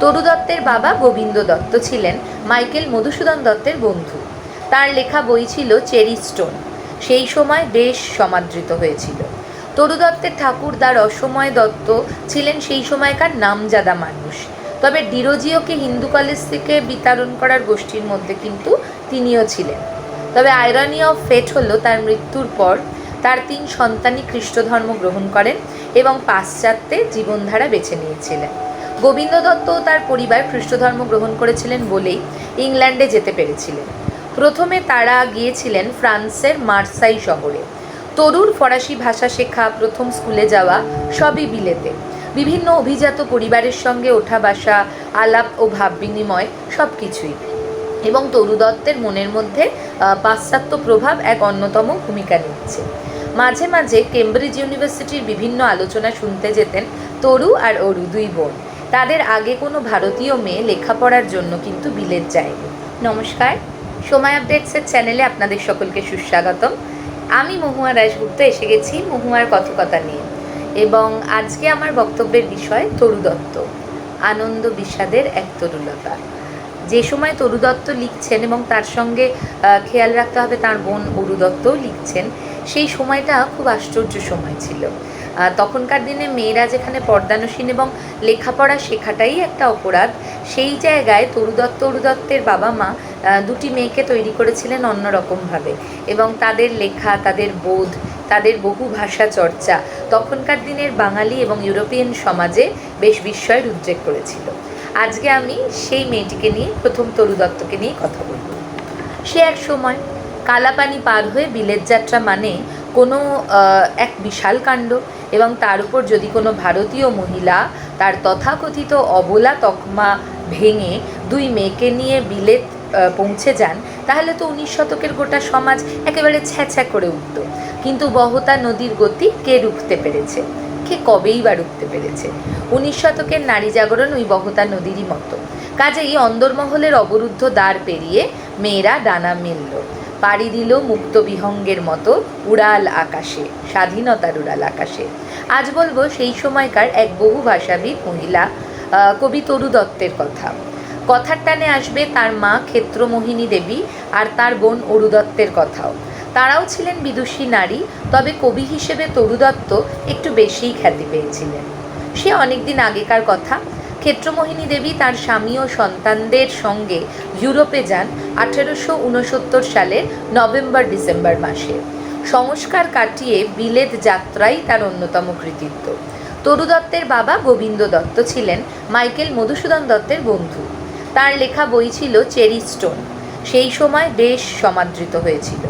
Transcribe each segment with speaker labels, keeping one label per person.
Speaker 1: তরু দত্তের বাবা গোবিন্দ দত্ত ছিলেন মাইকেল মধুসূদন দত্তের বন্ধু। তার লেখা বই ছিল চেরি স্টোন। সেই সময় বেশ সমাদৃত হয়েছিল। তরু দত্তের ঠাকুরদার অসময় দত্ত ছিলেন সেই সময়কার নামজাদা মানুষ। তবে ডিরোজিওকে হিন্দু কলেজ থেকে বিতরণ করার গোষ্ঠীর মধ্যে কিন্তু তিনিও ছিলেন। তবে আয়রনি অফ ফেট হল তার মৃত্যুর পর তার তিন সন্তানই খ্রিস্ট ধর্ম গ্রহণ করেন এবং পাশ্চাত্যে জীবনধারা বেছে নিয়েছিলেন। গোবিন্দ দত্ত তার পরিবার খ্রিস্ট ধর্ম গ্রহণ করেছিলেন বলেই ইংল্যান্ডে যেতে পেরেছিলেন। প্রথমে তারা গিয়েছিলেন ফ্রান্সের মার্সাই শহরে। তরুর ফরাসি ভাষা শেখা প্রথম স্কুলে যাওয়া সবই বিলেতে। বিভিন্ন অভিজাত পরিবারের সঙ্গে ওঠা বাসা, আলাপ ও ভাব বিনিময় সব কিছুই এবং তরু দত্তের মনের মধ্যে পাশ্চাত্য প্রভাব এক অন্যতম ভূমিকা নিচ্ছে। মাঝে মাঝে কেমব্রিজ ইউনিভার্সিটির বিভিন্ন আলোচনা শুনতে যেতেন তরু আর অরু দুই বোন। তাদের আগে কোনো ভারতীয় মেয়ে লেখাপড়ার জন্য কিন্তু বিলেত যায়নি। নমস্কার, সময় আপডেটসের চ্যানেলে আপনাদের সকলকে সুস্বাগতম। আমি মহুয়া দাশগুপ্ত এসে গেছি মহুয়ার কথকতা নিয়ে। এবং আজকে আমার বক্তব্যের বিষয় তরু দত্ত আনন্দ বিষাদের এক তরুলতা। যে সময় তরু দত্ত লিখছেন এবং তার সঙ্গে খেয়াল রাখতে হবে তার বোন অরু দত্তও লিখছেন সেই সময়টা খুব আশ্চর্য সময় ছিল। তখনকার দিনে মেয়েরা যেখানে পর্দানসীন এবং লেখাপড়া শেখাটাই একটা অপরাধ, সেই জায়গায় তরু দত্ত অরু দত্তের বাবা মা দুটি মেয়েকে তৈরি করেছিলেন অন্যরকমভাবে এবং তাদের লেখা, তাদের বোধ, তাদের বহু ভাষা চর্চা তখনকার দিনের বাঙালি এবং ইউরোপিয়ান সমাজে বেশ বিস্ময়ের উদ্রেক করেছিল। আজকে আমি সেই মেয়েটিকে নিয়ে, প্রথম তরু দত্তকে নিয়ে কথা বলব। সে এক সময় কালাপানি পার হয়ে বিলেত যাত্রা মানে কোনো এক বিশাল কাণ্ড এবং তার উপর যদি কোনো ভারতীয় মহিলা তার তথাকথিত অবলা তকমা ভেঙে দুই মেয়েকে নিয়ে বিলেত পৌঁছে যান, তাহলে তো উনিশ শতকের গোটা সমাজ একেবারে ছ্যাঁছ্যা করে উঠত। কিন্তু বহতা নদীর গতি কে রুখতে পেরেছে? কে কবেই বা রুখতে পেরেছে? উনিশ শতকের নারী জাগরণ ওই বহতা নদীরই মতো। কাজেই অন্দরমহলের অবরুদ্ধ দ্বার পেরিয়ে মেয়েরা ডানা মেলল। পাড়ি দিল মুক্ত বিহঙ্গের মতো উড়াল আকাশে, স্বাধীনতার উড়াল আকাশে। আজ বলব সেই সময়কার এক বহু ভাষাবিদ মহিলা কবি তরু দত্তের কথা। কথার টানে আসবে তার মা ক্ষেত্রমোহিনী দেবী আর তার বোন অরু দত্তের কথাও। তারাও ছিলেন বিদুষী নারী, তবে কবি হিসেবে তরু দত্ত একটু বেশিই খ্যাতি পেয়েছিলেন। সে অনেকদিন আগেকার কথা ক্ষেত্রমোহিনী দেবী তার স্বামী ও সন্তানদের সঙ্গে ইউরোপে যান আঠেরোশো উনসত্তর সালের নভেম্বর ডিসেম্বর মাসে। সংস্কার কাটিয়ে বিলেত যাত্রাই তার অন্যতম কৃতিত্ব। তরু দত্তের বাবা গোবিন্দ দত্ত ছিলেন মাইকেল মধুসূদন দত্তের বন্ধু। তার লেখা বই ছিল চেরি স্টোন। সেই সময় বেশ সমাদৃত হয়েছিল।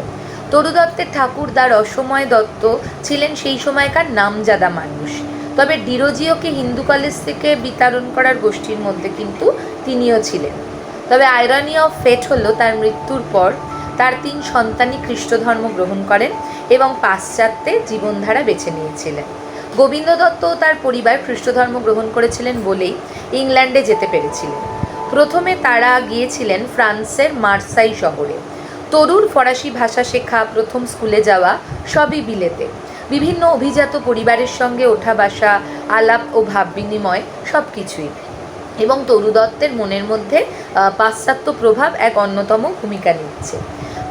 Speaker 1: তরু দত্তের ঠাকুরদার অসময় দত্ত ছিলেন সেই সময়কার নামজাদা মানুষ। তবে ডিরোজিওকে হিন্দু কলেজ থেকে বিতরণ করার গোষ্ঠীর মধ্যে কিন্তু তিনিও ছিলেন। তবে আয়রানি অফ ফেট হলো তার মৃত্যুর পর তার তিন সন্তানই খ্রিস্ট ধর্ম গ্রহণ করেন এবং পাশ্চাত্যে জীবনধারা বেছে নিয়েছিলেন। গোবিন্দ দত্ত ও তার পরিবার খ্রিস্ট ধর্ম গ্রহণ করেছিলেন বলেই ইংল্যান্ডে যেতে পেরেছিলেন। প্রথমে তারা গিয়েছিলেন ফ্রান্সের মার্সাই শহরে। তরুর ফরাসি ভাষা শেখা প্রথম স্কুলে যাওয়া সবই বিলেতে। বিভিন্ন অভিজাত পরিবারের সঙ্গে ওঠা বাসা, আলাপ ও ভাব বিনিময় সব কিছুই এবং তরু দত্তের মনের মধ্যে পাশ্চাত্য প্রভাব এক অন্যতম ভূমিকা নিচ্ছে।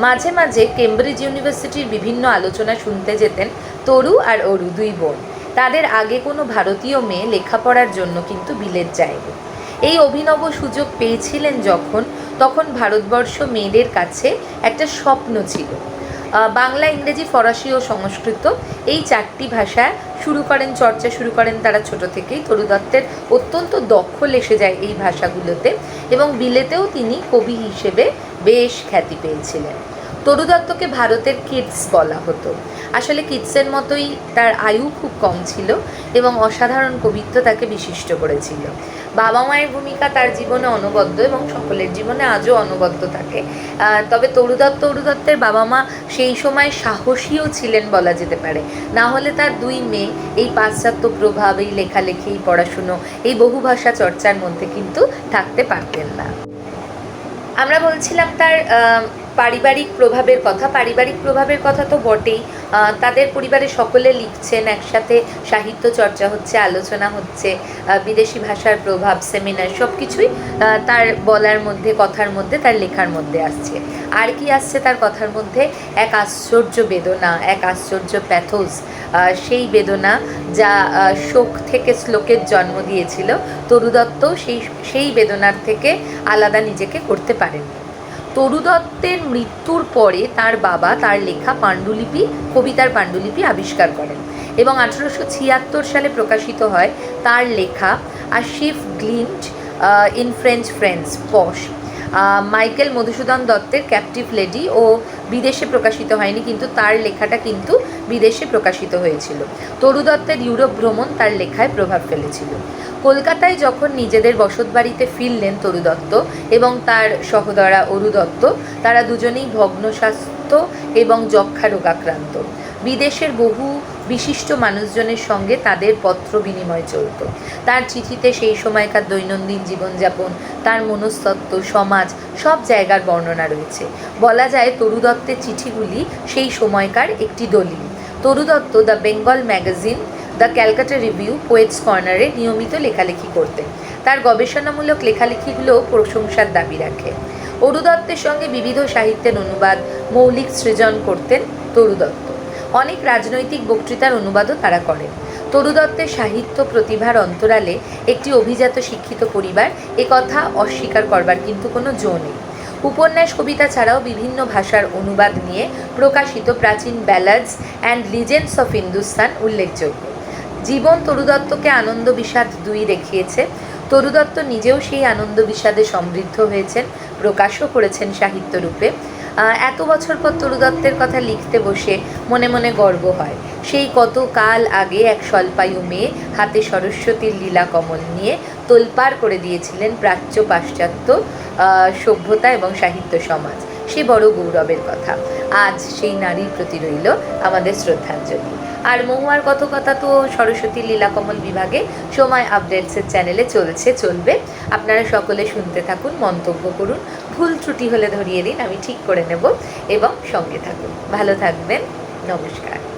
Speaker 1: মাঝে মাঝে কেমব্রিজ ইউনিভার্সিটির বিভিন্ন আলোচনা শুনতে যেতেন তরু আর অরু দুই বোন। তাদের আগে কোনো ভারতীয় মেয়ে লেখাপড়ার জন্য কিন্তু বিলেত যায়নি। এই অভিনব সুযোগ পেয়েছিলেন যখন, তখন ভারতবর্ষ মেয়েদের কাছে একটা স্বপ্ন ছিল। বাংলা, ইংরেজি, ফরাসি ও সংস্কৃত এই চারটি ভাষা শুরু করেন, চর্চা শুরু করেন তারা ছোট থেকেই। তরু দত্তের অত্যন্ত দখল এসে যায় এই ভাষাগুলোতে এবং বিলেতেও তিনি কবি হিসেবে বেশ খ্যাতি পেয়েছিলেন। তরু দত্তকে ভারতের কিডস বলা হতো। আসলে কিডসের মতোই তার আয়ু খুব কম ছিল এবং অসাধারণ কবিত্ব তাকে বিশিষ্ট করেছিল। বাবা মায়ের ভূমিকা তার জীবনে অনবদ্য এবং সকলের জীবনে আজও অনবদ্য থাকে। তবে তরু দত্ত তরু দত্তের বাবা মা সেই সময় সাহসীও ছিলেন বলা যেতে পারে। না হলে তার দুই মেয়ে, এই পাশ্চাত্য প্রভাব, এই লেখালেখি, এই পড়াশুনো, এই বহু ভাষা চর্চার মধ্যে কিন্তু থাকতে পারতেন না। আমরা বলছিলাম তার পারিবারিক প্রভাবের কথা, পারিবারিক প্রভাবের কথা তো বটেই। তাদের পরিবারে সকলে লিখছেন, একসাথে সাহিত্য চর্চা হচ্ছে, আলোচনা হচ্ছে বিদেশি ভাষার প্রভাব, সেমিনার সব কিছুই তার বলার মধ্যে, কথার মধ্যে, তার লেখার মধ্যে আসছে। আর কি আসছে তার কথার মধ্যে? এক আশ্চর্য বেদনা, এক আশ্চর্য প্যাথোস সেই বেদনা যা শোক থেকে শ্লোকের জন্ম দিয়েছিল, তরুদত্ত সেই সেই বেদনার থেকে আলাদা নিজেকে করতে পারেননি। তরু দত্তের মৃত্যুর পরে তার বাবা তার লেখা পাণ্ডুলিপি, কবিতার পাণ্ডুলিপি আবিষ্কার করেন এবং আঠেরোশো ছিয়াত্তর সালে প্রকাশিত হয় তার লেখা a sheaf sheaf gleaned in French friends posh. Michael Madhusudan দত্তের ক্যাপটিভ লেডি ও বিদেশে প্রকাশিত হয়নি, কিন্তু তার লেখাটা কিন্তু বিদেশে প্রকাশিত হয়েছিল। তরু দত্তের ইউরোপ ভ্রমণ তার লেখায় প্রভাব ফেলেছিল। কলকাতায় যখন নিজেদের বসতবাড়িতে ফিরলেন তরু দত্ত এবং তার সহোদরা অরু দত্ত, তারা দুজনেই ভগ্ন স্বাস্থ্য এবং যক্ষা রোগাক্রান্ত। বিদেশের বহু বিশিষ্ট মানুষজনের সঙ্গে তাদের পত্র বিনিময় চলত। তার চিঠিতে সেই সময়কার দৈনন্দিন জীবনযাপন, তার মনস্তত্ত্ব, সমাজ, সব জায়গার বর্ণনা রয়েছে। বলা যায়, তরু দত্তের চিঠিগুলি সেই সময়কার একটি দলিল। Toru Dutt, the Bengal magazine, the Calcutta review, poets কর্নারে নিয়মিত লেখালেখি করতেন। তার গবেষণামূলক লেখালেখিগুলোও প্রশংসার দাবি রাখে। অরু দত্তের সঙ্গে বিবিধ সাহিত্যের অনুবাদ, মৌলিক সৃজন করতেন তরু দত্ত। অনেক রাজনৈতিক বক্তৃতার অনুবাদও তারা করেন। তরু দত্তের সাহিত্য প্রতিভার অন্তরালে একটি অভিজাত শিক্ষিত পরিবার কথা অস্বীকার করবার কিন্তু কোনো জো নেই। উপন্যাস কবিতা ছাড়াও বিভিন্ন ভাষার অনুবাদ নিয়ে প্রকাশিত প্রাচীন ballads and legends of Hindustan উল্লেখযোগ্য। জীবন তরুদত্তকে আনন্দ বিষাদ দুই দেখিয়েছে। তরুদত্ত নিজেও সেই আনন্দ বিষাদে সমৃদ্ধ হয়েছেন প্রকাশও করেছেন সাহিত্য রূপে আহ, এত বছর পর তরু দত্তের কথা লিখতে বসে মনে মনে গর্ব হয়। সেই কত কাল আগে এক স্বল্পায়ু মেয়ে হাতে সরস্বতীর লীলা কমল নিয়ে তোলপাড় করে দিয়েছিলেন প্রাচ্য পাশ্চাত্য সভ্যতা এবং সাহিত্য সমাজ। সে বড় গৌরবের কথা। আজ সেই নারীর প্রতি রইল আমাদের শ্রদ্ধাঞ্জলি। আর মহুয়ার কত কথা তো সরস্বতী লীলাকমল বিভাগে সময় আপডেটসের চ্যানেলে চলছে, চলবে। আপনারা সকলে শুনতে থাকুন, মন্তব্য করুন। ভুল ত্রুটি হলে ধরিয়ে দিন, আমি ঠিক করে নেব এবং সঙ্গে থাকুন। ভালো থাকবেন, নমস্কার।